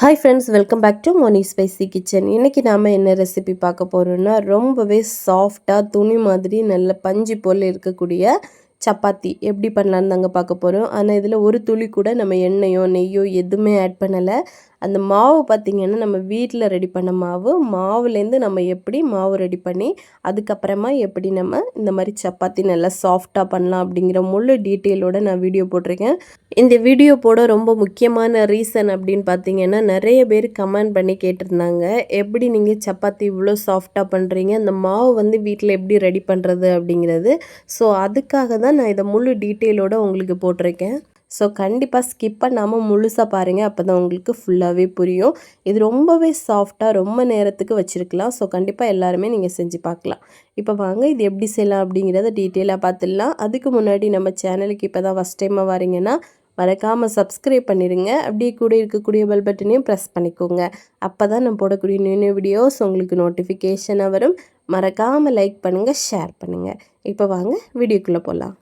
Hi friends welcome back to Moni spicy kitchen இன்றைக்கி நாம் என்ன ரெசிபி பார்க்க போகிறோம்னா ரொம்பவே சாஃப்டாக துணி மாதிரி நல்ல பஞ்சு போல் இருக்கக்கூடிய சப்பாத்தி. எப்படி பண்ணலான்னு தாங்க பார்க்க போகிறோம் ஆனால் இதில் ஒரு துளி கூட நம்ம எண்ணெயோ நெய்யோ எதுவுமே ஆட் பண்ணலை. அந்த மாவு பார்த்திங்கன்னா நம்ம வீட்டில் ரெடி பண்ண மாவு மாவுலேருந்து நம்ம எப்படி மாவு ரெடி பண்ணி அதுக்கப்புறமா எப்படி நம்ம இந்த மாதிரி சப்பாத்தி நல்லா சாஃப்டாக பண்ணலாம் அப்படிங்கிற முழு டீட்டெயிலோடு நான் வீடியோ போட்டிருக்கேன். இந்த வீடியோ போட ரொம்ப முக்கியமான ரீசன் அப்படின்னு பார்த்தீங்கன்னா நிறைய பேர் கமெண்ட் பண்ணி கேட்டிருந்தாங்க. எப்படி நீங்கள் சப்பாத்தி இவ்வளோ சாஃப்டாக பண்ணுறீங்க அந்த மாவு வந்து வீட்டில் எப்படி ரெடி பண்ணுறது அப்படிங்கிறது. ஸோ அதுக்காக தான் நான் இதை முழு டீட்டெயிலோடு உங்களுக்கு போட்டிருக்கேன். ஸோ கண்டிப்பாக ஸ்கிப் பண்ணாமல் முழுசாக பாருங்கள் அப்போ தான் உங்களுக்கு ஃபுல்லாகவே புரியும். இது ரொம்பவே சாஃப்டாக ரொம்ப நேரத்துக்கு வச்சுருக்கலாம். ஸோ கண்டிப்பாக எல்லாருமே நீங்கள் செஞ்சு பார்க்கலாம். இப்போ வாங்க இது எப்படி செய்யலாம் அப்படிங்கிறத டீட்டெயிலாக பார்த்துடலாம். அதுக்கு முன்னாடி நம்ம சேனலுக்கு இப்போ தான் ஃபஸ்ட் டைமாக வரீங்கன்னா மறக்காமல் சப்ஸ்கிரைப் பண்ணிடுங்க அப்படியே கூட இருக்கக்கூடிய பெல் பட்டனையும் ப்ரெஸ் பண்ணிக்கோங்க. அப்போ தான் நான் போடக்கூடிய நியூ நியூ வீடியோஸ் உங்களுக்கு நோட்டிஃபிகேஷனாக வரும். மறக்காமல் லைக் பண்ணுங்கள் ஷேர் பண்ணுங்கள் இப்போ வாங்க வீடியோக்குள்ளே போகலாம்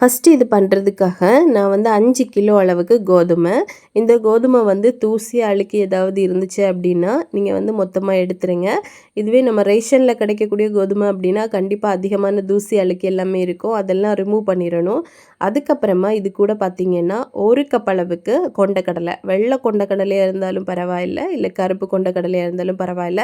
ஃபஸ்ட்டு இது பண்ணுறதுக்காக நான் வந்து அஞ்சு கிலோ அளவுக்கு கோதுமை. இந்த கோதுமை வந்து தூசி அழுக்கி ஏதாவது இருந்துச்சு அப்படின்னா நீங்கள் வந்து மொத்தமாக எடுத்துருங்க. இதுவே நம்ம ரேஷனில் கிடைக்கக்கூடிய கோதுமை அப்படின்னா கண்டிப்பாக அதிகமான தூசி அழுக்கு எல்லாமே இருக்கும். அதெல்லாம் ரிமூவ் பண்ணிடணும் அதுக்கப்புறமா இது கூட பார்த்திங்கன்னா ஒரு கப் அளவுக்கு கொண்டக்கடலை. வெள்ளை கொண்டக்கடலையாக இருந்தாலும் பரவாயில்ல இல்லை கருப்பு கொண்டக்கடலையாக இருந்தாலும் பரவாயில்ல.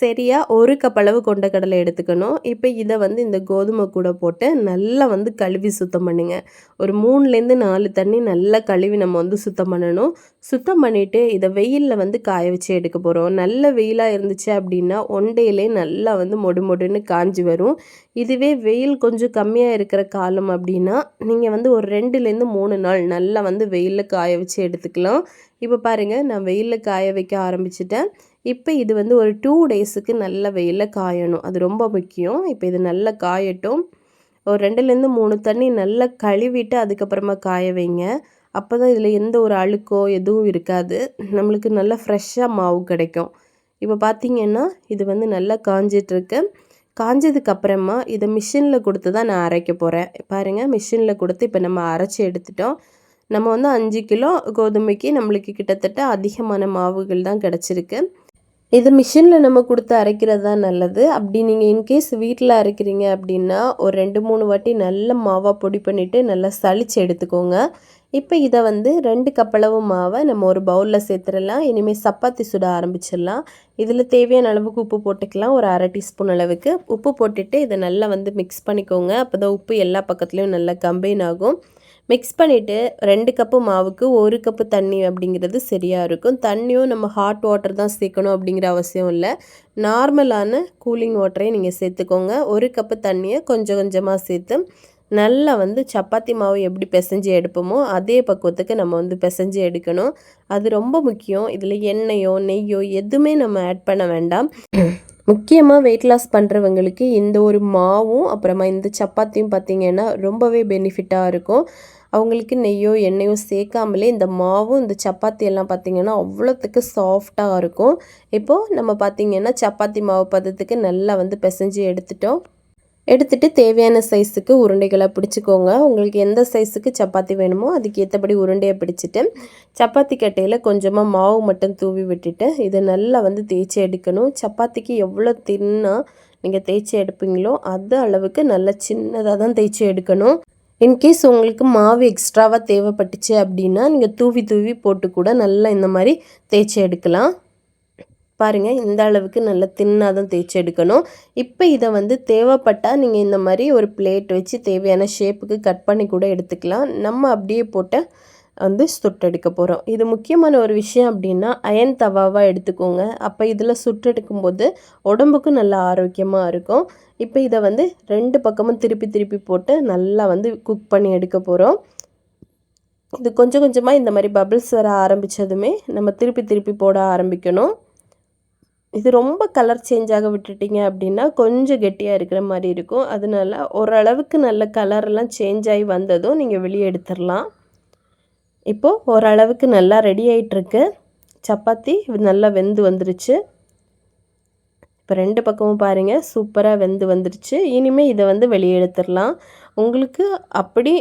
சரியாக ஒரு கப் அளவு கொண்டக்கடலை எடுத்துக்கணும். இப்போ இதை வந்து இந்த கோதுமை கூட போட்டு நல்லா வந்து கழுவி சுத்தம் பண்ணுங்கள் ஒரு மூணுலேருந்து நாலு தண்ணி நல்லா கழுவி நம்ம வந்து சுத்தம் பண்ணணும். சுத்தம் பண்ணிவிட்டு இதை வெயிலில் வந்து காய வச்சு எடுக்க போகிறோம் நல்ல வெயிலாக இருந்துச்சு அப்படின்னா ஒண்டையிலே நல்லா வந்து மொடு மொடுன்னு காஞ்சி வரும். இதுவே வெயில் கொஞ்சம் கம்மியாக இருக்கிற காலம் அப்படின்னா நீங்கள் வந்து ஒரு ரெண்டுலேருந்து மூணு நாள் நல்லா வந்து வெயிலில் காய வச்சு எடுத்துக்கலாம். இப்போ பாருங்கள் நான் வெயிலில் காய வைக்க ஆரம்பிச்சிட்டேன். இப்போ இது வந்து ஒரு டூ டேஸுக்கு நல்ல வெயிலில் காயணும். அது ரொம்ப முக்கியம். இப்போ இது நல்லா காயட்டும். ஒரு ரெண்டுலேருந்து மூணு தண்ணி நல்லா கழுவிட்டு அதுக்கப்புறமா காய வைங்க. அப்போ தான் இதில் எந்த ஒரு அழுக்கோ எதுவும் இருக்காது. நம்மளுக்கு நல்லா ஃப்ரெஷ்ஷாக மாவு கிடைக்கும். இப்போ பார்த்திங்கன்னா இது வந்து நல்லா காஞ்சிட்ருக்கு. காஞ்சதுக்கப்புறமா இதை மிஷினில் கொடுத்து தான் நான் அரைக்க போகிறேன் பாருங்கள் மிஷினில் கொடுத்து இப்போ நம்ம அரைச்சி எடுத்துட்டோம். நம்ம வந்து அஞ்சு கிலோ கோதுமைக்கு நம்மளுக்கு கிட்டத்தட்ட அதிகமான மாவுகள் தான் கிடச்சிருக்கு. இது மிஷினில் நம்ம கொடுத்து அரைக்கிறது தான் நல்லது. அப்படி நீங்கள் இன்கேஸ் வீட்டில் அரைக்கிறீங்க அப்படின்னா ஒரு ரெண்டு மூணு வாட்டி நல்ல மாவாக பொடி பண்ணிவிட்டு நல்லா சளிச்சு எடுத்துக்கோங்க. இப்போ இதை வந்து ரெண்டு கப்பளவு மாவை நம்ம ஒரு பவுலில் சேர்த்துடலாம். இனிமேல் சப்பாத்தி சுட ஆரம்பிச்சிடலாம். இதில் தேவையான அளவுக்கு உப்பு போட்டுக்கலாம். ஒரு அரை டீஸ்பூன் அளவுக்கு. உப்பு போட்டுட்டு இதை நல்லா வந்து மிக்ஸ் பண்ணிக்கோங்க. அப்போ தான் உப்பு எல்லா பக்கத்துலேயும் நல்லா கம்பைன் ஆகும். மிக்ஸ் பண்ணிவிட்டு ரெண்டு கப்பு மாவுக்கு ஒரு கப்பு தண்ணி அப்படிங்கிறது சரியாக இருக்கும். தண்ணியும் நம்ம ஹாட் வாட்டர் தான் சேர்க்கணும் அப்படிங்கிற அவசியம் இல்லை. நார்மலான கூலிங் வாட்டரையும் நீங்கள் சேர்த்துக்கோங்க. ஒரு கப்பு தண்ணியை கொஞ்சம் கொஞ்சமாக சேர்த்து நல்லா வந்து சப்பாத்தி மாவு எப்படி பிசைஞ்சு எடுப்போமோ அதே பக்குவத்துக்கு நம்ம வந்து பிசைஞ்சு எடுக்கணும். அது ரொம்ப முக்கியம். இதில் எண்ணெயோ நெய்யோ எதுவுமே நம்ம ஆட் பண்ண வேண்டாம். முக்கியமாக வெயிட் லாஸ் பண்ணுறவங்களுக்கு இந்த ஒரு மாவும் அப்புறமா இந்த சப்பாத்தியும் பார்த்திங்கன்னா ரொம்பவே பெனிஃபிட்டாக இருக்கும். அவங்களுக்கு நெய்யோ எண்ணெயோ சேர்க்காமலே இந்த மாவும் இந்த சப்பாத்தி எல்லாம் பார்த்திங்கன்னா அவ்வளோத்துக்கு சாஃப்டாக இருக்கும். இப்போது நம்ம பார்த்திங்கன்னா சப்பாத்தி மாவு பதத்துக்கு நல்லா வந்து பிசைஞ்சு எடுத்துட்டோம். எடுத்துகிட்டு தேவையான சைஸுக்கு உருண்டைகளை பிடிச்சிக்கோங்க. உங்களுக்கு எந்த சைஸுக்கு சப்பாத்தி வேணுமோ அதுக்கு ஏற்றபடி உருண்டையை பிடிச்சிட்டு சப்பாத்தி கட்டையில் கொஞ்சமாக மாவு மட்டும் தூவி விட்டுட்டு இதை நல்லா வந்து தேய்ச்சி எடுக்கணும். சப்பாத்திக்கு எவ்வளோ தின்னாக நீங்கள் தேய்ச்சி எடுப்பீங்களோ அது அளவுக்கு நல்லா சின்னதாக தான் தேய்ச்சி எடுக்கணும். இன்கேஸ் உங்களுக்கு மாவு எக்ஸ்ட்ராவாக தேவைப்பட்டுச்சு அப்படின்னா நீங்கள் தூவி தூவி போட்டு கூட நல்லா இந்த மாதிரி தேய்ச்சி எடுக்கலாம். பாருங்கள் இந்த அளவுக்கு நல்லா தின்னாக தான் தேய்ச்சி எடுக்கணும். இப்போ இதை வந்து தேவைப்பட்டால் நீங்கள் இந்த மாதிரி ஒரு பிளேட் வச்சு தேவையான ஷேப்புக்கு கட் பண்ணி கூட எடுத்துக்கலாம். நம்ம அப்படியே போட்டு வந்து சுட்டெடுக்க போகிறோம் இது முக்கியமான ஒரு விஷயம் அப்படின்னா அயன் தவாவாக எடுத்துக்கோங்க. அப்போ இதில் சுட்டெடுக்கும் போது உடம்புக்கும் நல்லா ஆரோக்கியமாக இருக்கும். இப்போ இதை வந்து ரெண்டு பக்கமும் திருப்பி திருப்பி போட்டு நல்லா வந்து குக் பண்ணி எடுக்க போகிறோம் இது கொஞ்சம் கொஞ்சமாக இந்த மாதிரி பபிள்ஸ் வர ஆரம்பித்ததுமே நம்ம திருப்பி திருப்பி போட ஆரம்பிக்கணும். இது ரொம்ப கலர் சேஞ்ச் ஆக விட்டுட்டிங்க அப்படின்னா கொஞ்சம் கெட்டியாக இருக்கிற மாதிரி இருக்கும். அதனால ஓரளவுக்கு நல்ல கலரெல்லாம் சேஞ்ச் ஆகி வந்ததும் நீங்கள் வெளியே எடுத்துடலாம். இப்போது ஓரளவுக்கு நல்லா ரெடி ஆகிட்டுருக்கு சப்பாத்தி நல்லா வெந்து வந்துருச்சு. இப்போ ரெண்டு பக்கமும் பாருங்கள் சூப்பராக வெந்து வந்துருச்சு. இனிமேல் இதை வந்து வெளியே எடுத்துடலாம். உங்களுக்கு அப்படி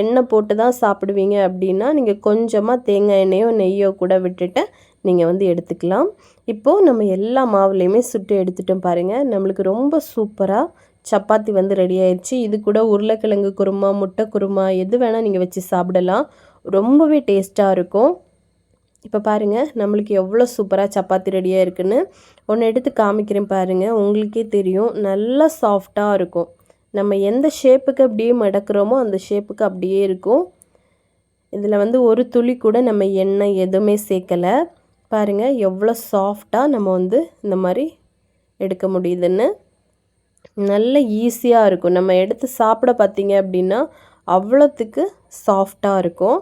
எண்ணெய் போட்டு தான் சாப்பிடுவீங்க அப்படின்னா நீங்கள் கொஞ்சமாக தேங்காய் எண்ணெயோ நெய்யோ கூட விட்டுட்டு நீங்கள் வந்து எடுத்துக்கலாம். இப்போது நம்ம எல்லா மாவுலேயுமே சுட்டு எடுத்துட்டோம் பாருங்கள் நம்மளுக்கு ரொம்ப சூப்பராக சப்பாத்தி வந்து ரெடி ஆயிடுச்சு இது கூட உருளைக்கிழங்கு குருமா முட்டை குருமா எது வேணால் நீங்கள் வச்சு சாப்பிடலாம். ரொம்பவே டேஸ்ட்டாக இருக்கும். இப்போ பாருங்கள் நம்மளுக்கு எவ்வளோ சூப்பராக சப்பாத்தி ரெடியாக இருக்குன்னு ஒன்று எடுத்து காமிக்கிறேன் பாருங்கள் உங்களுக்கே தெரியும். நல்லா சாஃப்டாக இருக்கும். நம்ம எந்த ஷேப்புக்கு அப்படியே மடக்கிறோமோ அந்த ஷேப்புக்கு அப்படியே இருக்கும். இதில் வந்து ஒரு துளி கூட நம்ம எண்ணெய் எதுவுமே சேர்க்கலை. பாருங்கள் எவ்வளோ சாஃப்டாக நம்ம வந்து இந்த மாதிரி எடுக்க முடியுதுன்னு. நல்ல ஈஸியாக இருக்கும். நம்ம எடுத்து சாப்பிட பார்த்தீங்க அப்படின்னா அவ்வளோத்துக்கு சாஃப்டாக இருக்கும்.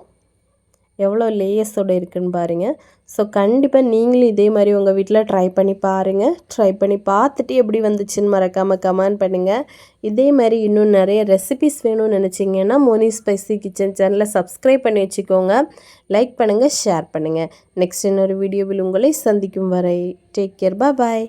எவ்வளோ லேயர்ஸோடு இருக்குதுன்னு பாருங்கள் ஸோ கண்டிப்பாக நீங்களும் இதே மாதிரி உங்கள் வீட்டில் ட்ரை பண்ணி பாருங்கள் ட்ரை பண்ணி பார்த்துட்டு எப்படி வந்துச்சுன்னு மறக்காமல் கமெண்ட் பண்ணுங்கள் இதே மாதிரி இன்னும் நிறைய ரெசிபிஸ் வேணும்னு நினச்சிங்கன்னா மோனி ஸ்பைசி கிச்சன் சேனலை சப்ஸ்கிரைப் பண்ணி வச்சுக்கோங்க. லைக் பண்ணுங்கள் ஷேர் பண்ணுங்கள் நெக்ஸ்ட் இன்னொரு வீடியோவில் உங்களை சந்திக்கும் வரை டேக் கேர் பாய்